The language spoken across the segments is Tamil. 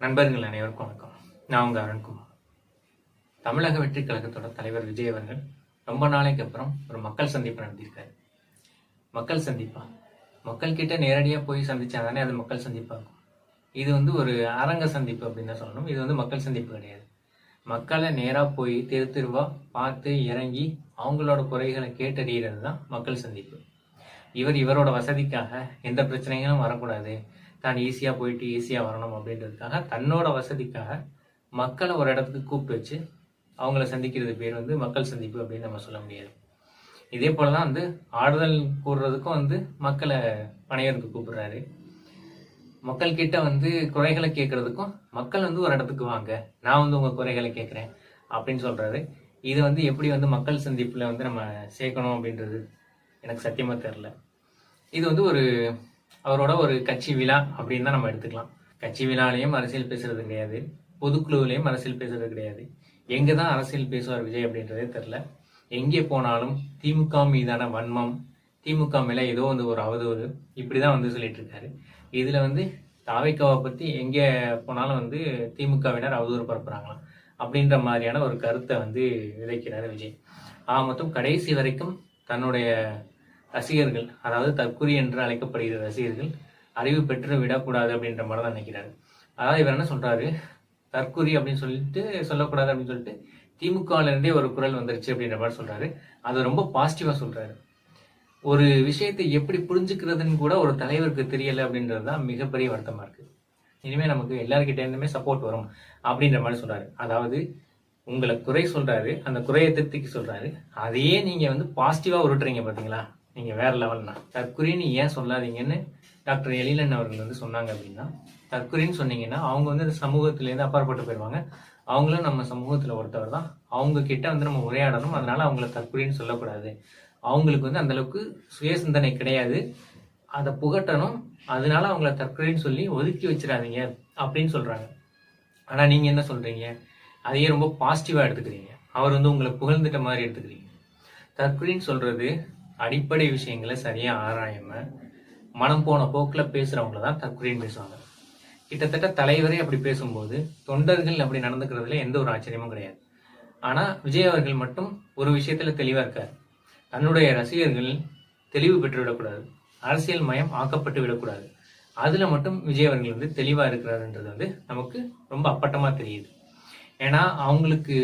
நண்பர்கள் அனைவருக்கும் வணக்கம். நான் உங்கள் அருண்குமார். தமிழக வெற்றி கழகத்தோட தலைவர் விஜய் அவர்கள் ரொம்ப நாளைக்கு அப்புறம் ஒரு மக்கள் சந்திப்பு நடத்தியிருக்காரு. மக்கள் சந்திப்பா? மக்கள் கிட்ட நேரடியாக போய் சந்திச்சா தானே அது மக்கள் சந்திப்பாகும். இது வந்து ஒரு அரங்க சந்திப்பு அப்படின்னு தான் சொல்லணும். இது வந்து மக்கள் சந்திப்பு கிடையாது. மக்களை நேராக போய் தெரு தெருவாக பார்த்து இறங்கி அவங்களோட குறைகளை கேட்டறிகிறது தான் மக்கள் சந்திப்பு. இவர் இவரோட வசதிக்காக எந்த பிரச்சனைகளும் வரக்கூடாது. தான் ஈஸியாக போயிட்டு ஈஸியாக வரணும் அப்படின்றதுக்காக தன்னோட வசதிக்காக மக்களை ஒரு இடத்துக்கு கூப்பிட்டு வச்சு அவங்கள சந்திக்கிறது பேர் வந்து மக்கள் சந்திப்பு அப்படின்னு நம்ம சொல்ல முடியாது. இதே போல தான் வந்து ஆறுதல் கூறுறதுக்கும் வந்து மக்களை பணியருக்கு கூப்பிடுறாரு. மக்கள் கிட்ட வந்து குறைகளை கேட்கறதுக்கும் மக்கள் வந்து ஒரு இடத்துக்கு வாங்க நான் வந்து உங்க குறைகளை கேட்குறேன் அப்படின்னு சொல்றாரு. இது வந்து எப்படி வந்து மக்கள் சந்திப்பில் வந்து நம்ம சேர்க்கணும் அப்படின்றது எனக்கு சத்தியமாக தெரில இது வந்து ஒரு அவரோட ஒரு கட்சி விழா அப்படின்னு தான் நம்ம எடுத்துக்கலாம். கட்சி விழாலையும் அரசியல் பேசுறது கிடையாது. பொதுக்குழுவிலையும் அரசியல் பேசுறது கிடையாது. எங்க தான் அரசியல் பேசுவார் விஜய் அப்படின்றதே தெரில எங்கே போனாலும் திமுக மீதான வன்மம் திமுக மேல ஏதோ வந்து ஒரு அவதூறு இப்படிதான் வந்து சொல்லிட்டு இருக்காரு. இதுல வந்து தாவைக்காவை பத்தி எங்க போனாலும் வந்து திமுகவினர் அவதூறு பரப்புறாங்களாம் அப்படின்ற மாதிரியான ஒரு கருத்தை வந்து விதைக்கிறாரு விஜய். ஆக மொத்தம் கடைசி வரைக்கும் தன்னுடைய ரசிகர்கள் அதாவது தற்குறி என்று அழைக்கப்படுகிற ரசிகர்கள் அறிவு பெற்று விடக்கூடாது அப்படின்ற மாதிரி தான் நினைக்கிறாரு. அதாவது இவர் என்ன சொல்றாரு? தற்குறி அப்படின்னு சொல்லிட்டு சொல்லக்கூடாது அப்படின்னு சொல்லிட்டு திமுகலேருந்தே ஒரு குரல் வந்துருச்சு அப்படின்ற மாதிரி சொல்றாரு. அதை ரொம்ப பாசிட்டிவா சொல்றாரு. ஒரு விஷயத்தை எப்படி புரிஞ்சுக்கிறதுன்னு கூட ஒரு தலைவருக்கு தெரியல அப்படின்றது தான் மிகப்பெரிய வருத்தமா இருக்கு. இனிமே நமக்கு எல்லார்கிட்ட இருந்துமே சப்போர்ட் வரும் அப்படின்ற மாதிரி சொல்றாரு. அதாவது உங்களை குறை சொல்றாரு அந்த குறையை திருத்திக்கு சொல்றாரு. அதையே நீங்க வந்து பாசிட்டிவா உருட்டுறீங்க பாத்தீங்களா? நீங்கள் வேறு லெவல்னா தற்கொலைன்னு ஏன் சொல்லாதீங்கன்னு டாக்டர் எழிலன் அவர்கள் வந்து சொன்னாங்க அப்படின்னா தற்கொலைன்னு சொன்னீங்கன்னா அவங்க வந்து அந்த சமூகத்துலேருந்து அப்பாற்பட்டு போயிடுவாங்க அவங்களும் நம்ம சமூகத்தில் ஒருத்தவர் தான். அவங்க கிட்ட வந்து நம்ம உரையாடணும். அதனால அவங்கள தற்கொலைன்னு சொல்லக்கூடாது. அவங்களுக்கு வந்து அந்தளவுக்கு சுய சிந்தனை கிடையாது. அதை புகட்டணும். அதனால அவங்கள தற்கொலைன்னு சொல்லி ஒதுக்கி வச்சிடாதீங்க அப்படின்னு சொல்கிறாங்க ஆனால் நீங்கள் என்ன சொல்கிறீங்க அதையே ரொம்ப பாசிட்டிவாக எடுத்துக்கிறீங்க. அவர் வந்து உங்களை புகழ்ந்துட்ட மாதிரி எடுத்துக்கிறீங்க. தற்கொலைன்னு சொல்கிறது அடிப்படை விஷயங்களை சரியாக ஆராயாம மனம் போன போக்கில் பேசுகிறவங்கள தான் தற்கொலைன்னு பேசுவாங்க. கிட்டத்தட்ட தலைவரே அப்படி பேசும்போது தொண்டர்கள் அப்படி நடந்துக்கிறதுல எந்த ஒரு ஆச்சரியமும் கிடையாது. ஆனால் விஜய் அவர்கள் மட்டும் ஒரு விஷயத்தில் தெளிவாக இருக்கார். தன்னுடைய ரசிகர்கள் தெளிவு பெற்று விடக்கூடாது அரசியல் மயம் ஆக்கப்பட்டு விடக்கூடாது. அதில் மட்டும் விஜய் அவர்கள் வந்து தெளிவாக இருக்கிறாருன்றது வந்து நமக்கு ரொம்ப அப்பட்டமாக தெரியுது. ஏன்னா அவங்களுக்கு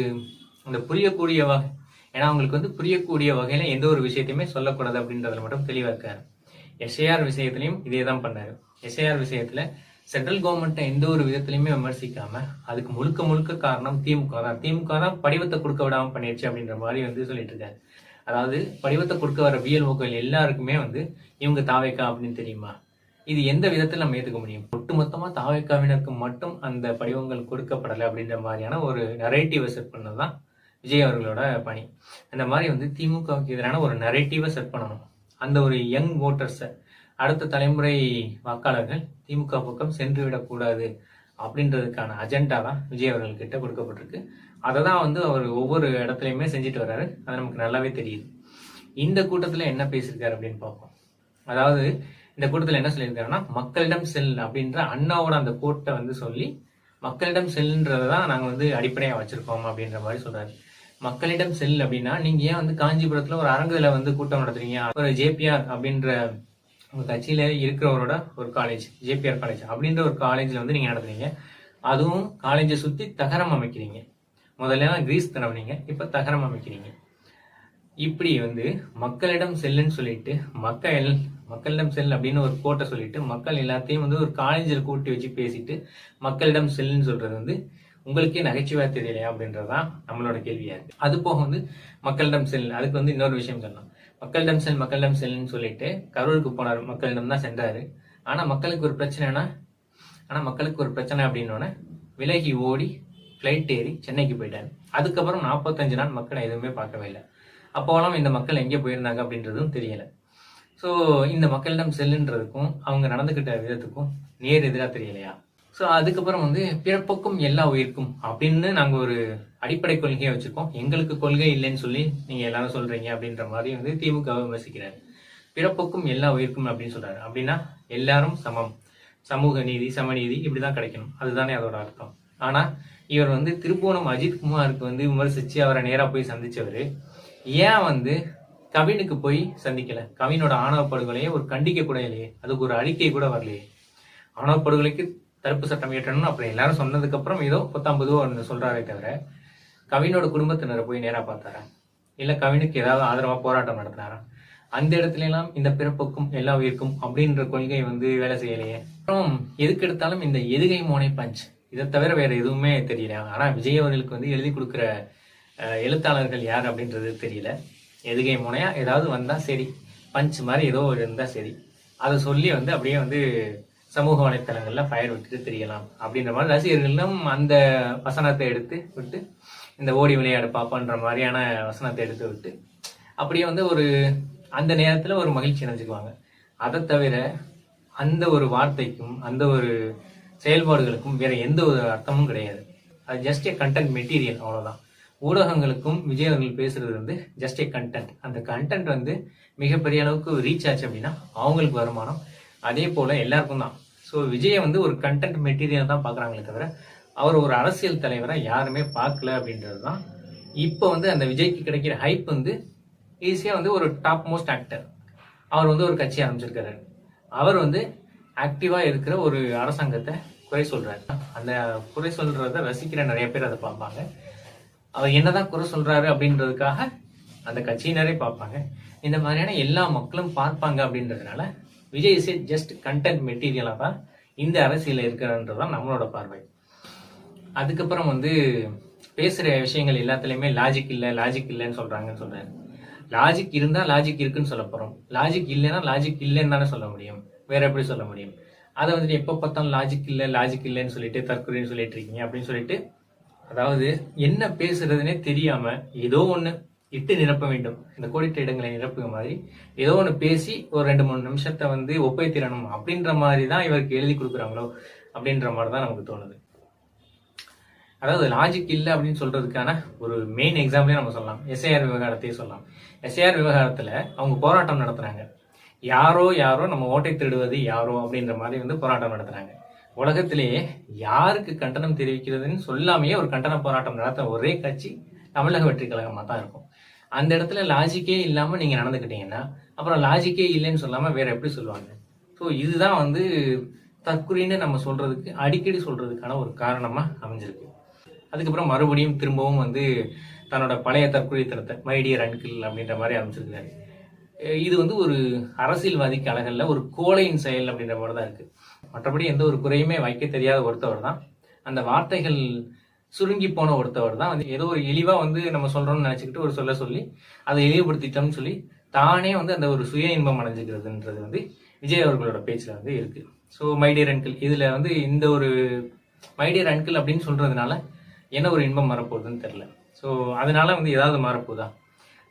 அந்த புரியக்கூடிய வகை ஏன்னா அவங்களுக்கு வந்து புரியக்கூடிய வகையில எந்த ஒரு விஷயத்தையுமே சொல்லக்கூடாது அப்படின்றதுல மட்டும் தெளிவா இருக்காரு. எஸ்ஐஆர் விஷயத்திலையும் இதே தான் பண்ணாரு எஸ்ஐஆர் விஷயத்துல சென்ட்ரல் கவர்மெண்ட்டை எந்த ஒரு விதத்திலையுமே விமர்சிக்காம அதுக்கு முழுக்க முழுக்க காரணம் திமுக தான். திமுக தான் படிவத்தை கொடுக்க விடாம பண்ணிடுச்சு அப்படின்ற மாதிரி வந்து சொல்லிட்டு இருக்காரு. அதாவது படிவத்தை கொடுக்க வர பிஎல்ஓக்கள் எல்லாருக்குமே வந்து இவங்க தாவைக்கா அப்படின்னு தெரியுமா? இது எந்த விதத்தில் நம்ம ஏற்றுக்க முடியும்? ஒட்டுமொத்தமா தாவைக்காவினருக்கு மட்டும் அந்த படிவங்கள் கொடுக்கப்படலை அப்படின்ற மாதிரியான ஒரு நரேட்டிவை செட் பண்ணதுதான் விஜய் அவர்களோட பணி. அந்த மாதிரி வந்து திமுகவுக்கு எதிரான ஒரு நரேட்டிவை செட் பண்ணணும். அந்த ஒரு யங் ஓட்டர்ஸை அடுத்த தலைமுறை வாக்காளர்கள் திமுக பக்கம் சென்று விடக்கூடாது அப்படின்றதுக்கான அஜெண்டா தான் விஜய் அவர்கள் கிட்ட கொடுக்கப்பட்டிருக்கு. அதை தான் வந்து அவர் ஒவ்வொரு இடத்துலையுமே செஞ்சுட்டு வர்றாரு. அது நமக்கு நல்லாவே தெரியுது. இந்த கூட்டத்தில் என்ன பேசியிருக்காரு அப்படின்னு பார்ப்போம். அதாவது இந்த கூட்டத்தில் என்ன சொல்லியிருக்காருன்னா மக்களிடம் செல் அப்படின்ற அண்ணாவோட அந்த கோட்டை வந்து சொல்லி மக்களிடம் செல்ன்றதை தான் நாங்கள் வந்து அடிப்படையாக வச்சுருக்கோம் அப்படின்ற மாதிரி சொல்கிறாரு மக்களிடம் செல் அப்படின்னா நீங்க ஏன் வந்து காஞ்சிபுரத்துல ஒரு அரங்குல வந்து கூட்டம் நடத்துறீங்க? ஒரு ஜேபிஆர் அப்படின்ற உங்க கட்சியில இருக்கிறவரோட ஒரு காலேஜ் ஜேபிஆர் காலேஜ் அப்படின்ற ஒரு காலேஜ்ல வந்து நீங்க நடத்துறீங்க. அதுவும் காலேஜை சுத்தி தகரம் அமைக்கிறீங்க. முதல்ல கிரீஸ் தடவுனீங்க இப்ப தகரம் அமைக்கிறீங்க. இப்படி வந்து மக்களிடம் செல்லுன்னு சொல்லிட்டு மக்கள் மக்களிடம் செல் அப்படின்னு ஒரு கோட்டை சொல்லிட்டு மக்கள் எல்லாத்தையும் வந்து ஒரு காலேஜில் கூட்டி வச்சு பேசிட்டு மக்களிடம் செல்லுன்னு சொல்றது வந்து உங்களுக்கே நகைச்சுவையா தெரியலையா அப்படின்றதான் நம்மளோட கேள்வியா இருக்கு. அது போக வந்து மக்களிடம் செல் அதுக்கு வந்து இன்னொரு விஷயம் சொல்லலாம் மக்களிடம் செல் மக்களிடம் செல்லுன்னு சொல்லிட்டு கரூருக்கு போனார். மக்களிடம் தான் சென்றாரு. ஆனா மக்களுக்கு ஒரு பிரச்சனைனா ஆனா மக்களுக்கு ஒரு பிரச்சனை அப்படின்னோடனே விலகி ஓடி ஃப்ளைட் ஏறி சென்னைக்கு போயிட்டாரு. அதுக்கப்புறம் நாற்பத்தஞ்சு நாள் மக்களை எதுவுமே பார்க்கவே இல்லை. அப்போலாம் இந்த மக்கள் எங்கே போயிருந்தாங்க அப்படின்றதும் தெரியல. ஸோ இந்த மக்களிடம் செல்லுன்றதுக்கும் அவங்க நடந்துக்கிட்ட விதத்துக்கும் நேர் எதிராக தெரியலையா? ஸோ அதுக்கப்புறம் வந்து பிறப்புக்கும் எல்லா உயிர்க்கும் அப்படின்னு நாங்கள் ஒரு அடிப்படை கொள்கையை வச்சுருக்கோம். எங்களுக்கு கொள்கை இல்லைன்னு சொல்லி நீங்கள் எல்லாரும் சொல்கிறீங்க அப்படின்ற மாதிரி வந்து திமுக விமர்சிக்கிறாரு. பிறப்புக்கும் எல்லா உயிர்க்கும் அப்படின்னு சொல்கிறாரு அப்படின்னா எல்லாரும் சமம். சமூக நீதி சமநீதி இப்படி தான் கிடைக்கணும். அதுதானே அதோட அர்த்தம். ஆனால் இவர் வந்து திருப்புவனம் அஜித் குமாருக்கு வந்து விமர்சித்து அவரை நேராக போய் சந்தித்தவர் ஏன் வந்து கவினுக்கு போய் சந்திக்கல? கவினோட ஆணவ படுகொலையை ஒரு கண்டிக்க கூட இல்லையே. அதுக்கு ஒரு அறிக்கை கூட வரலையே. ஆணவ படுகொலைக்கு தடுப்பு சட்டம் இயற்றணும்னு அப்படி எல்லாரும் சொன்னதுக்கு அப்புறம் ஏதோ பத்தாம்பதோ ஒன்று சொல்றாரே தவிர கவினோட குடும்பத்தினரை போய் நேராக பார்த்தாரா? இல்லை கவினுக்கு ஏதாவது ஆதரவாக போராட்டம் நடத்தினாரா? அந்த இடத்துல எல்லாம் இந்த பிறப்புக்கும் எல்லா உயிருக்கும் அப்படின்ற கொள்கை வந்து வேலை செய்யலையே. அப்புறம் எதுக்கு எடுத்தாலும் இந்த எதுகை மோனை பஞ்ச். இதை தவிர வேற எதுவுமே தெரியல. ஆனா விஜய் அவர்களுக்கு வந்து எழுதி கொடுக்குற எழுத்தாளர்கள் யார் அப்படின்றது தெரியல. எதுகை மோனையா ஏதாவது வந்தா சரி. பஞ்ச் மாதிரி ஏதோ இருந்தால் இருந்தா சரி. அதை சொல்லி வந்து அப்படியே வந்து சமூக வலைத்தளங்களில் ஃபயர் விட்டுட்டு தெரியலாம் அப்படின்ற மாதிரி ரசிகர்களும் அந்த வசனத்தை எடுத்து விட்டு இந்த ஓடி விளையாடு பாப்பான்ற மாதிரியான வசனத்தை எடுத்து விட்டு அப்படியே வந்து ஒரு அந்த நேரத்தில் ஒரு மகிழ்ச்சி அடைஞ்சுக்குவாங்க. அதை தவிர அந்த ஒரு வார்த்தைக்கும் அந்த ஒரு செயல்பாடுகளுக்கும் வேற எந்த ஒரு அர்த்தமும் கிடையாது. அது ஜஸ்ட் ஏ கண்டென்ட் மெட்டீரியல் அவ்வளோதான் ஊடகங்களுக்கும் விஜய் அவர்கள் பேசுறது வந்து ஜஸ்ட் ஏ கண்டென்ட் அந்த கண்டென்ட் வந்து மிகப்பெரிய அளவுக்கு ரீச் ஆச்சு அப்படின்னா அவங்களுக்கு வருமானம். அதே போல எல்லாருக்கும் தான். ஸோ விஜயை வந்து ஒரு கண்டென்ட் மெட்டீரியல் தான் பார்க்குறாங்களே தவிர அவர் ஒரு அரசியல் தலைவரை யாருமே பார்க்கல அப்படின்றது தான் இப்போ வந்து அந்த விஜய்க்கு கிடைக்கிற ஹைப் வந்து ஈஸியாக வந்து ஒரு டாப் மோஸ்ட் ஆக்டர் அவர் வந்து ஒரு கட்சி ஆரம்பிச்சிருக்காரு. அவர் வந்து ஆக்டிவாக இருக்கிற ஒரு அரசாங்கத்தை குறை சொல்கிறாரு அந்த குறை சொல்கிறத ரசிக்கிற நிறைய பேர் அதை பார்ப்பாங்க. அவர் என்னதான் குறை சொல்கிறாரு அப்படின்றதுக்காக அந்த கட்சியினரே பார்ப்பாங்க. இந்த மாதிரியான எல்லா மக்களும் பார்ப்பாங்க அப்படின்றதுனால விஜய் இஸ் ஜஸ்ட் கண்டென்ட் மெட்டீரியலாக தான் இந்த அரசியல் இருக்கிறன்றதான் நம்மளோட பார்வை. அதுக்கப்புறம் வந்து பேசுகிற விஷயங்கள் எல்லாத்துலேயுமே லாஜிக் இல்லை லாஜிக் இல்லைன்னு சொல்கிறாங்கன்னு சொல்றாரு. லாஜிக் இருந்தால் லாஜிக் இருக்குன்னு சொல்ல போகிறோம் லாஜிக் இல்லைன்னா லாஜிக் இல்லைன்னு தானே சொல்ல முடியும். வேற எப்படி சொல்ல முடியும்? அதை வந்துட்டு எப்போ பார்த்தாலும் லாஜிக் இல்லை லாஜிக் இல்லைன்னு சொல்லிட்டு தற்கொலைன்னு சொல்லிட்டு இருக்கீங்க அப்படின்னு சொல்லிட்டு அதாவது என்ன பேசுறதுனே தெரியாம ஏதோ ஒன்று இட்டு நிரப்ப வேண்டும். இந்த கோடிட்ட இடங்களை நிரப்புகிற மாதிரி ஏதோ ஒன்று பேசி ஒரு ரெண்டு மூணு நிமிஷத்தை வந்து ஒப்பை திறனும் அப்படின்ற மாதிரி தான் இவருக்கு எழுதி கொடுக்குறாங்களோ அப்படின்ற மாதிரி தான் நமக்கு தோணுது. அதாவது லாஜிக் இல்லை அப்படின்னு சொல்றதுக்கான ஒரு மெயின் எக்ஸாம்பிளே நம்ம சொல்லலாம். எஸ்ஐஆர் விவகாரத்தையே சொல்லலாம். எஸ்ஐஆர் விவகாரத்தில் அவங்க போராட்டம் நடத்துறாங்க. யாரோ யாரோ நம்ம ஓட்டை திருடுவது யாரோ அப்படின்ற மாதிரி வந்து போராட்டம் நடத்துறாங்க. உலகத்திலேயே யாருக்கு கண்டனம் தெரிவிக்கிறதுன்னு சொல்லாமையே ஒரு கண்டன போராட்டம் நடத்த ஒரே கட்சி தமிழக வெற்றி கழகமாக தான் இருக்கும். அந்த இடத்துல லாஜிக்கே இல்லாமல் நீங்கள் நடந்துக்கிட்டீங்கன்னா அப்புறம் லாஜிக்கே இல்லைன்னு சொல்லாமல் வேற எப்படி சொல்லுவாங்க? ஸோ இதுதான் வந்து தற்குறின்னு நம்ம சொல்றதுக்கு அடிக்கடி சொல்றதுக்கான ஒரு காரணமாக அமைஞ்சிருக்கு. அதுக்கப்புறம் மறுபடியும் திரும்பவும் வந்து தன்னோட பழைய தற்கொலைத்தனத்தை மைடியர் அன்கிள் அப்படின்ற மாதிரி அமைச்சிருக்காரு இது வந்து ஒரு அரசியல்வாதிக்கு அழகல்ல ஒரு கோழையின் செயல் அப்படின்ற மாதிரி தான் இருக்கு. மற்றபடி எந்த ஒரு குறையுமே வைக்க தெரியாத ஒருத்தவர் தான். அந்த வார்த்தைகள் சுருங்கி போன ஒருத்தவர் தான். வந்து ஏதோ ஒரு இழிவா வந்து நம்ம சொல்றோம்னு நினைச்சுக்கிட்டு ஒரு சொல்ல சொல்லி அதை இழிவுபடுத்திட்டோம்னு சொல்லி தானே வந்து அந்த ஒரு சுய இன்பம் அடைஞ்சுக்கிறதுன்றது வந்து விஜய் அவர்களோட பேச்சில் வந்து இருக்கு. ஸோ மைடியர் அன்கிள் இதுல வந்து இந்த ஒரு மைடியர் அன்கிள் அப்படின்னு சொல்றதுனால என்ன ஒரு இன்பம் வரப்போகுதுன்னு தெரில ஸோ அதனால வந்து ஏதாவது மாறப்போகுதா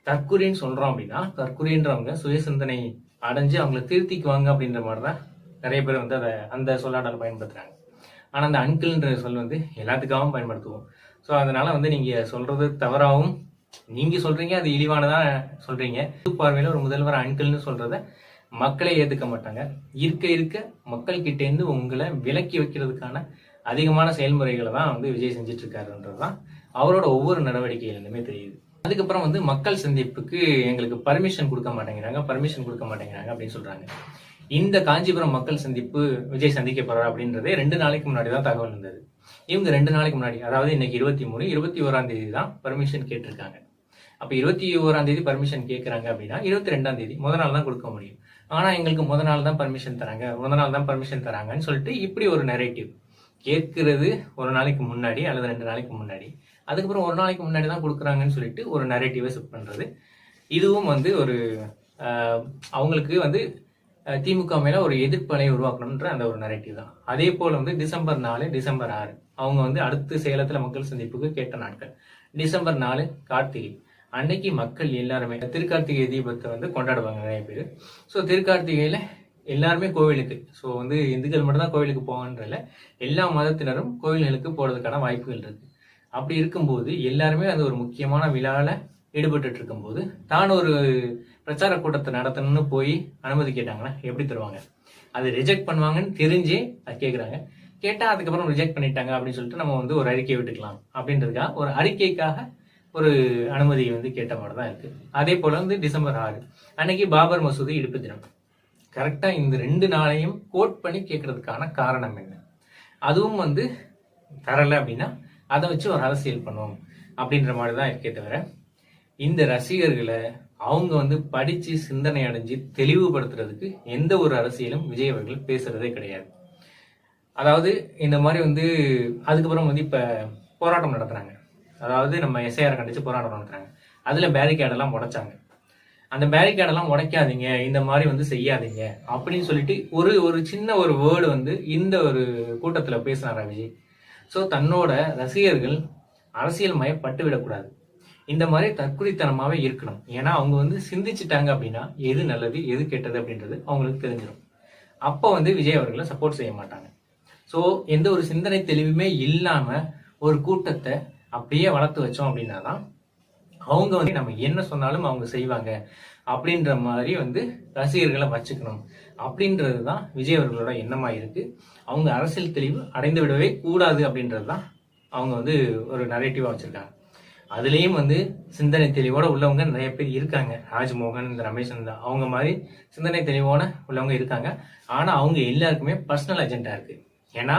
தற்குறின்னு சொல்றோம் அப்படின்னா தற்குறின்றவங்க சுய சிந்தனை அடைஞ்சு அவங்கள திருத்திக்குவாங்க அப்படின்ற மாதிரி தான் நிறைய பேர் வந்து அதை அந்த சொல்லாடல் பயன்படுத்துறாங்க. ஆனால் அந்த அன்கிள்ன்ற சொல் வந்து எல்லாத்துக்காகவும் பயன்படுத்துவோம். ஸோ அதனால் வந்து நீங்கள் சொல்கிறது தவறாகவும் நீங்கள் சொல்கிறீங்க அது இழிவானதாக சொல்கிறீங்க பொது பார்வையில் ஒரு முதல்வர் அன்கிள்னு சொல்கிறத மக்களை ஏற்றுக்க மாட்டாங்க. இருக்க இருக்க மக்கள் உங்களை விலக்கி வைக்கிறதுக்கான அதிகமான செயல்முறைகளை தான் வந்து விஜய் செஞ்சுட்டு இருக்காருன்றதுதான் அவரோட ஒவ்வொரு நடவடிக்கையிலிருந்துமே தெரியுது. அதுக்கப்புறம் வந்து மக்கள் சந்திப்புக்கு எங்களுக்கு பர்மிஷன் கொடுக்க மாட்டேங்கிறாங்க பர்மிஷன் கொடுக்க மாட்டேங்கிறாங்க அப்படின்னு சொல்கிறாங்க இந்த காஞ்சிபுரம் மக்கள் சந்திப்பு விஜய் சந்திக்க போறாரு அப்படின்றதே ரெண்டு நாளைக்கு முன்னாடி தான் தகவல் இருந்தது. இவங்க ரெண்டு நாளைக்கு முன்னாடி அதாவது இன்னைக்கு இருபத்தி மூணு இருபத்தி ஓராம் தேதி தான் பர்மிஷன் கேட்டிருக்காங்க. அப்ப இருபத்தி ஓராம் தேதி பர்மிஷன் கேட்கறாங்க அப்படின்னா இருபத்தி ரெண்டாம் தேதி முத நாள் தான் கொடுக்க முடியும். ஆனா எங்களுக்கு முத நாள் தான் பர்மிஷன் தராங்க முத நாள் தான் பர்மிஷன் தராங்கன்னு சொல்லிட்டு இப்படி ஒரு நெரேட்டிவ் கேட்கறது ஒரு நாளைக்கு முன்னாடி அல்லது ரெண்டு நாளைக்கு முன்னாடி அதுக்கப்புறம் ஒரு நாளைக்கு முன்னாடி தான் கொடுக்குறாங்கன்னு சொல்லிட்டு ஒரு நெரேட்டிவை செட் பண்றது. இதுவும் வந்து ஒரு அவங்களுக்கு வந்து திமுக மேல ஒரு எதிர்ப்பலை உருவாக்கணும்ன்ற அந்த ஒரு நரேட்டிவ் தான். அதே போல வந்து டிசம்பர் நாலு டிசம்பர் ஆறு அவங்க வந்து அடுத்து சேலத்துல மக்கள் சந்திப்புக்கு கேட்ட நாட்கள். டிசம்பர் நாலு கார்த்திகை. அன்னைக்கு மக்கள் எல்லாருமே திருக்கார்த்திகை தீபத்தை வந்து கொண்டாடுவாங்க நிறைய பேர். ஸோ திருக்கார்த்திகையில எல்லாருமே கோவிலுக்கு ஸோ வந்து இந்துக்கள் மட்டும்தான் கோவிலுக்கு போவான்றல எல்லா மதத்தினரும் கோவில்களுக்கு போறதுக்கான வாய்ப்புகள் இருக்கு. அப்படி இருக்கும்போது எல்லாருமே அது ஒரு முக்கியமான விழாவில் ஈடுபட்டு இருக்கும்போது தான் ஒரு பிரச்சார கூட்டத்தை நடத்தணும்னு போய் அனுமதி கேட்டாங்கன்னா எப்படி தருவாங்க? அதை ரிஜெக்ட் பண்ணுவாங்கன்னு தெரிஞ்சு அது கேட்குறாங்க கேட்டால் அதுக்கப்புறம் ரிஜெக்ட் பண்ணிட்டாங்க அப்படின்னு சொல்லிட்டு நம்ம வந்து ஒரு அறிக்கையை விட்டுக்கலாம் அப்படின்றதுக்காக ஒரு அறிக்கைக்காக ஒரு அனுமதி வந்து கேட்ட மாதிரி தான் இருக்குது அதே போல் வந்து டிசம்பர் ஆறு அன்னைக்கு பாபர் மசூதி இடுப்பு தினம். கரெக்டாக இந்த ரெண்டு நாளையும் கோட் பண்ணி கேட்கறதுக்கான காரணம் என்ன? அதுவும் வந்து தரலை அப்படின்னா அதை வச்சு ஒரு அரசியல் பண்ணுவோம் அப்படின்ற மாதிரி தான் இருக்கே தவிர இந்த ரசிகர்களை அவங்க வந்து படிச்சு சிந்தனை அடைஞ்சு தெளிவுபடுத்துறதுக்கு எந்த ஒரு அரசியலும் விஜய் அவர்கள் பேசுறதே கிடையாது. அதாவது இந்த மாதிரி வந்து அதுக்கப்புறம் வந்து இப்ப போராட்டம் நடத்துறாங்க. அதாவது நம்ம எஸ்ஐஆர் கண்டிச்சு போராட்டம் நடத்துறாங்க. அதுல பேரிகேடெல்லாம் உடைச்சாங்க. அந்த பேரிகேடெல்லாம் உடைக்காதீங்க. இந்த மாதிரி வந்து செய்யாதீங்க. அப்படின்னு சொல்லிட்டு ஒரு ஒரு சின்ன ஒரு வேர்டு வந்து இந்த ஒரு கூட்டத்துல பேசினாரா விஜய். ஸோ தன்னோட ரசிகர்கள் அரசியல் மயப்பட்டு விடக்கூடாது. இந்த மாதிரி தற்குறித்தனமாவே இருக்கணும். ஏன்னா அவங்க வந்து சிந்திச்சிட்டாங்க அப்படின்னா எது நல்லது எது கெட்டது அப்படின்றது அவங்களுக்கு தெரிஞ்சிடும் அப்போ வந்து விஜய் அவர்களை சப்போர்ட் செய்ய மாட்டாங்க. ஸோ எந்த ஒரு சிந்தனை தெளிவுமே இல்லாம ஒரு கூட்டத்தை அப்படியே வளர்த்து வச்சோம் அப்படின்னா தான் அவங்க வந்து நம்ம என்ன சொன்னாலும் அவங்க செய்வாங்க அப்படின்ற மாதிரி வந்து ரசிகர்களை வச்சுக்கணும். அப்படின்றது தான் விஜய் அவர்களோட எண்ணமாக இருக்கு. அவங்க அரசியல் தெளிவு அடைந்து விடவே கூடாது அப்படின்றது தான் அவங்க வந்து ஒரு நரேட்டிவாக வச்சுருக்காங்க. அதுலேயும் வந்து சிந்தனை தெளிவோட உள்ளவங்க நிறைய பேர் இருக்காங்க. ராஜ்மோகன் இந்த ரமேஷ் இந்த அவங்க மாதிரி சிந்தனை தெளிவோட உள்ளவங்க இருக்காங்க. ஆனா அவங்க எல்லாருக்குமே பர்சனல் அஜெண்டா இருக்கு. ஏன்னா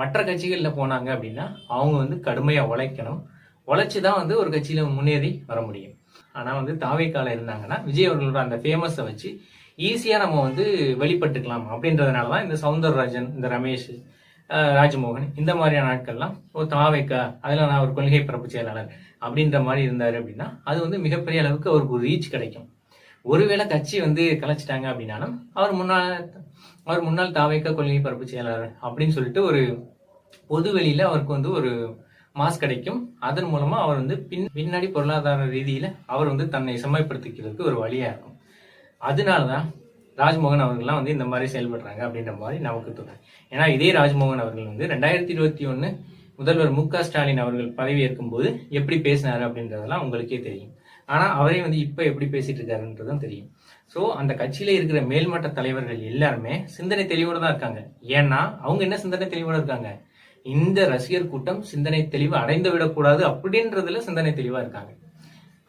மற்ற கட்சிகளில் போனாங்க அப்படின்னா அவங்க வந்து கடுமையா உழைக்கணும். உழைச்சி தான் வந்து ஒரு கட்சியில முன்னேறி வர முடியும். ஆனா வந்து தாவேக்கால இருந்தாங்கன்னா விஜய் அவர்களோட அந்த ஃபேமஸை வச்சு ஈஸியா நம்ம வந்து வெளிப்பட்டுக்கலாம் அப்படின்றதுனால தான் இந்த சவுந்தரராஜன் இந்த ரமேஷ் ராஜ்மோகன் இந்த மாதிரியான ஆட்கள்லாம் ஒரு தாவேக்கா அதில் நான் ஒரு கொள்கை பரப்பு செயலாளர் அப்படின்ற மாதிரி இருந்தார் அப்படின்னா அது வந்து மிகப்பெரிய அளவுக்கு அவருக்கு ஒரு ரீச் கிடைக்கும். ஒருவேளை கட்சி வந்து கலைச்சிட்டாங்க அப்படின்னாலும் அவர் முன்னாள் அவர் முன்னாள் தாவேக்கா கொள்கை பரப்பு செயலாளர் அப்படின்னு சொல்லிட்டு ஒரு பொது வெளியில் அவருக்கு வந்து ஒரு மாஸ் கிடைக்கும். அதன் மூலமாக அவர் வந்து பின் பின்னாடி பொருளாதார ரீதியில் அவர் வந்து தன்னை செம்மைப்படுத்திக்கிறதுக்கு ஒரு வழியாக இருக்கும். அதனாலதான் ராஜ்மோகன் அவர்கள்லாம் வந்து இந்த மாதிரி செயல்படுறாங்க அப்படின்ற மாதிரி நமக்கு தோணும் ஏன்னா இதே ராஜ்மோகன் அவர்கள் வந்து ரெண்டாயிரத்தி இருபத்தி ஒன்று முதல்வர் மு க ஸ்டாலின் அவர்கள் பதவி ஏற்கும்போது எப்படி பேசினாரு அப்படின்றதெல்லாம் உங்களுக்கே தெரியும். ஆனால் அவரே வந்து இப்போ எப்படி பேசிட்டு இருக்காருன்றதும் தெரியும். ஸோ அந்த கட்சியில இருக்கிற மேல்மட்ட தலைவர்கள் எல்லாருமே சிந்தனை தெளிவோட தான் இருக்காங்க. ஏன்னா அவங்க என்ன சிந்தனை தெளிவோட இருக்காங்க? இந்த ரசிகர் கூட்டம் சிந்தனை தெளிவு அடைந்து விடக்கூடாது அப்படின்றதுல சிந்தனை தெளிவா இருக்காங்க.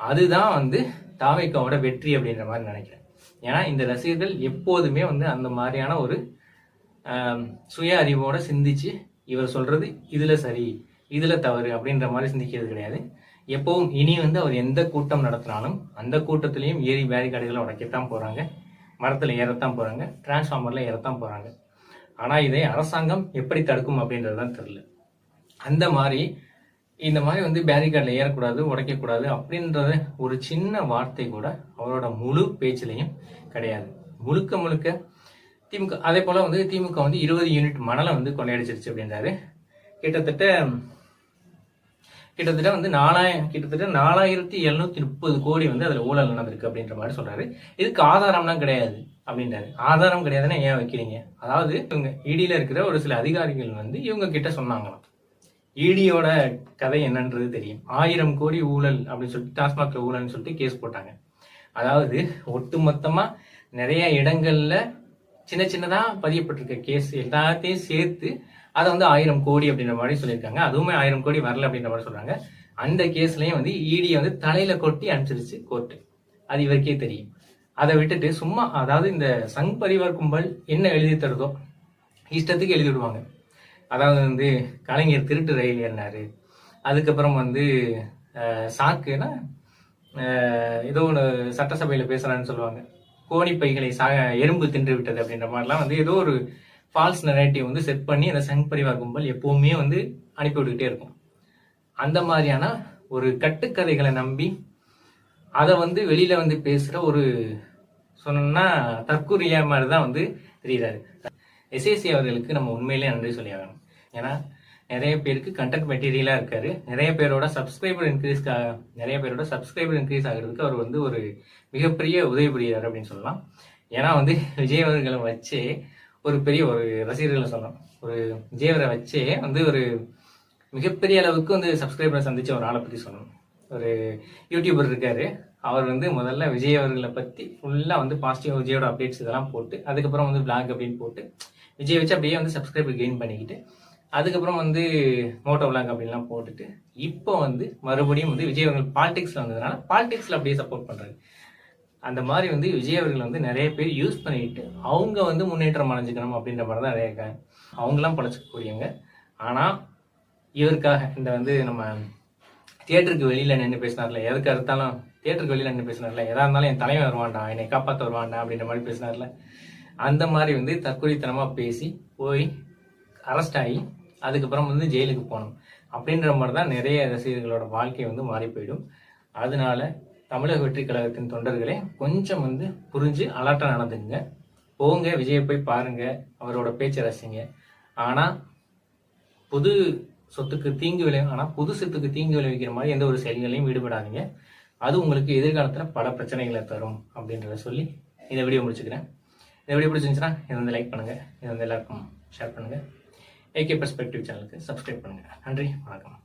அதுதான் வந்து தாவைக்காவோட வெற்றி அப்படின்ற மாதிரி நினைக்கிறேன். ஏன்னா இந்த ரசிகர்கள் எப்போதுமே வந்து அந்த மாதிரியான ஒரு சுய அறிவோட சிந்திச்சு இவர் சொல்றது இதுல சரி இதுல தவறு அப்படின்ற மாதிரி சிந்திக்கிறது கிடையாது. எப்பவும் இனி வந்து அவர் எந்த கூட்டம் நடத்தினாலும் அந்த கூட்டத்திலையும் ஏறி பேரிகார்டுகளை உடைக்கத்தான் போறாங்க. மரத்தில் ஏறத்தான் போறாங்க. டிரான்ஸ்ஃபார்மர்ல ஏறத்தான் போறாங்க. ஆனா இதை அரசாங்கம் எப்படி தடுக்கும் அப்படின்றதுதான் தெரியல. அந்த மாதிரி இந்த மாதிரி வந்து பேரிகார்டில் ஏறக்கூடாது உடைக்கக்கூடாது அப்படின்றத ஒரு சின்ன வார்த்தை கூட அவரோட முழு பேச்சிலையும் கிடையாது. முழுக்க முழுக்க திமுக அதே போல் வந்து திமுக வந்து இருபது யூனிட் மணலை வந்து கொள்ளையடிச்சிருச்சு அப்படின்றாரு. கிட்டத்தட்ட கிட்டத்தட்ட வந்து நாலாயிரம் கிட்டத்தட்ட நாலாயிரத்தி எழுநூத்தி முப்பது கோடி வந்து அதில் ஊழல் நடந்திருக்கு அப்படின்ற மாதிரி சொல்றாரு. இதுக்கு ஆதாரம்லாம் கிடையாது அப்படின்றாரு. ஆதாரம் கிடையாதுன்னா ஏன் வைக்கிறீங்க? அதாவது இவங்க இடியில இருக்கிற ஒரு சில அதிகாரிகள் வந்து இவங்க கிட்ட சொன்னாங்களாம். இடியோட கதை என்னன்றது தெரியும். ஆயிரம் கோடி ஊழல் அப்படின்னு சொல்லிட்டு டாஸ்மாக் ஊழல்னு சொல்லிட்டு கேஸ் போட்டாங்க. அதாவது ஒட்டுமொத்தமா நிறைய இடங்கள்ல சின்ன சின்னதா பதியப்பட்டிருக்க கேஸ் எல்லாத்தையும் சேர்த்து அதை வந்து ஆயிரம் கோடி அப்படின்ற மாதிரி சொல்லியிருக்காங்க. அதுவுமே ஆயிரம் கோடி வரல அப்படின்ற மாதிரி சொல்றாங்க. அந்த கேஸ்லயும் வந்து இடி வந்து தலையில கொட்டி அனுப்பிச்சிருச்சு கோர்ட்டு அது இவருக்கே தெரியும். அதை விட்டுட்டு சும்மா அதாவது இந்த சங் பரிவார் கும்பல் என்ன எழுதி தருதோ இஷ்டத்துக்கு எழுதி விடுவாங்க. அதாவது வந்து கலைஞர் திருட்டு ரயில் ஏறினார். அதுக்கப்புறம் வந்து சாக்குன்னா ஏதோ ஒன்று சட்டசபையில் பேசுகிறான்னு சொல்லுவாங்க. கோணி பைகளை சா எறும்பு தின்று விட்டது அப்படின்ற மாதிரிலாம் வந்து ஏதோ ஒரு ஃபால்ஸ் நரேட்டிவ் வந்து செட் பண்ணி அந்த சங் பரிவார் கும்பல் எப்போவுமே வந்து அனுப்பி விட்டுக்கிட்டே இருக்கும். அந்த மாதிரியான ஒரு கட்டுக்கதைகளை நம்பி அதை வந்து வெளியில் வந்து பேசுகிற ஒரு சொன்னோம்னா தற்கூறியா மாதிரி தான் வந்து தெரியுறாரு எஸ்ஏசி அவர்களுக்கு நம்ம உண்மையிலே நன்றி சொல்லி ஆகணும் ஏன்னா நிறைய பேருக்கு கண்டக்ட் மெட்டீரியலாக இருக்காரு. நிறைய பேரோட சப்ஸ்கிரைபர் இன்க்ரீஸ் நிறைய பேரோட சப்ஸ்கிரைபர் இன்க்ரீஸ் ஆகிறதுக்கு அவர் வந்து ஒரு மிகப்பெரிய உதவி புரியார் அப்படின்னு சொல்லலாம். ஏன்னா வந்து விஜய் அவர்களை வச்சே ஒரு பெரிய ஒரு ரசிகர்களை சொல்லலாம். ஒரு விஜய் அவரை வச்சே வந்து ஒரு மிகப்பெரிய அளவுக்கு வந்து சப்ஸ்கிரைபரை சந்திச்ச ஒரு ஆளை பற்றி சொல்லணும். ஒரு யூடியூபர் இருக்காரு. அவர் வந்து முதல்ல விஜய் அவர்களை பற்றி ஃபுல்லாக வந்து பாசிட்டிவ் விஜயோட அப்டேட்ஸ் இதெல்லாம் போட்டு அதுக்கப்புறம் வந்து பிளாக் அப்படின்னு போட்டு விஜய் வச்சு அப்படியே வந்து சப்ஸ்கிரைபர் கெயின் பண்ணிக்கிட்டு அதுக்கப்புறம் வந்து மோட்டோ vlog அப்படின்லாம் போட்டுட்டு இப்போ வந்து மறுபடியும் வந்து விஜய் அவர்கள் பாலிடிக்ஸில் வந்ததுனால பாலிடிக்ஸில் அப்படியே சப்போர்ட் பண்ணுறாரு அந்த மாதிரி வந்து விஜய் அவர்கள் வந்து நிறைய பேர் யூஸ் பண்ணிக்கிட்டு அவங்க வந்து முன்னேற்றம் அடைஞ்சிக்கணும் அப்படின்ற மாதிரி தான் நிறைய இருக்காங்க அவங்களாம் பழச்சிக்கக்கூடியவங்க. ஆனால் இவருக்காக இந்த வந்து நம்ம தியேட்டருக்கு வெளியில் நின்று பேசினார்ல எதுக்கு எடுத்தாலும் தியேட்டருக்கு வெளியில் நின்று பேசினார்ல எதா இருந்தாலும் என் தலைவன் வருவான்டா என்னை காப்பாற்ற வருவான்டா அப்படின்ற மாதிரி பேசினார்ல. அந்த மாதிரி வந்து தற்கொலைத்தனமாக பேசி போய் அரெஸ்ட் ஆகி அதுக்கப்புறம் வந்து ஜெயிலுக்கு போகணும் அப்படின்ற மாதிரி தான் நிறைய ரசிகர்களோட வாழ்க்கை வந்து மாறி போயிடும். அதனால தமிழக வெற்றி கழகத்தின் தொண்டர்களே கொஞ்சம் வந்து புரிஞ்சு அலர்ட்டாக நடந்துங்க போங்க விஜயை போய் பாருங்க அவரோட பேச்சை ரசிங்க. ஆனால் புது சொத்துக்கு தீங்கு விளை ஆனால் புது சொத்துக்கு தீங்கு விளைவிக்கிற மாதிரி எந்த ஒரு செயல்களையும் ஈடுபடாதீங்க. அது உங்களுக்கு எதிர்காலத்தில் பல பிரச்சனைகளை தரும் அப்படின்றத சொல்லி இந்த வீடியோ முடிச்சுக்கிறேன். இந்த வீடியோ பிடிச்சிருந்துச்சுன்னா இதை வந்து லைக் பண்ணுங்கள் இதை வந்து எல்லாருக்கும் ஷேர் பண்ணுங்கள் ஏகே பெர்ஸ்பெக்டிவ் சேனலுக்கு சப்ஸ்கிரைப் பண்ணுங்கள் நன்றி வணக்கம்.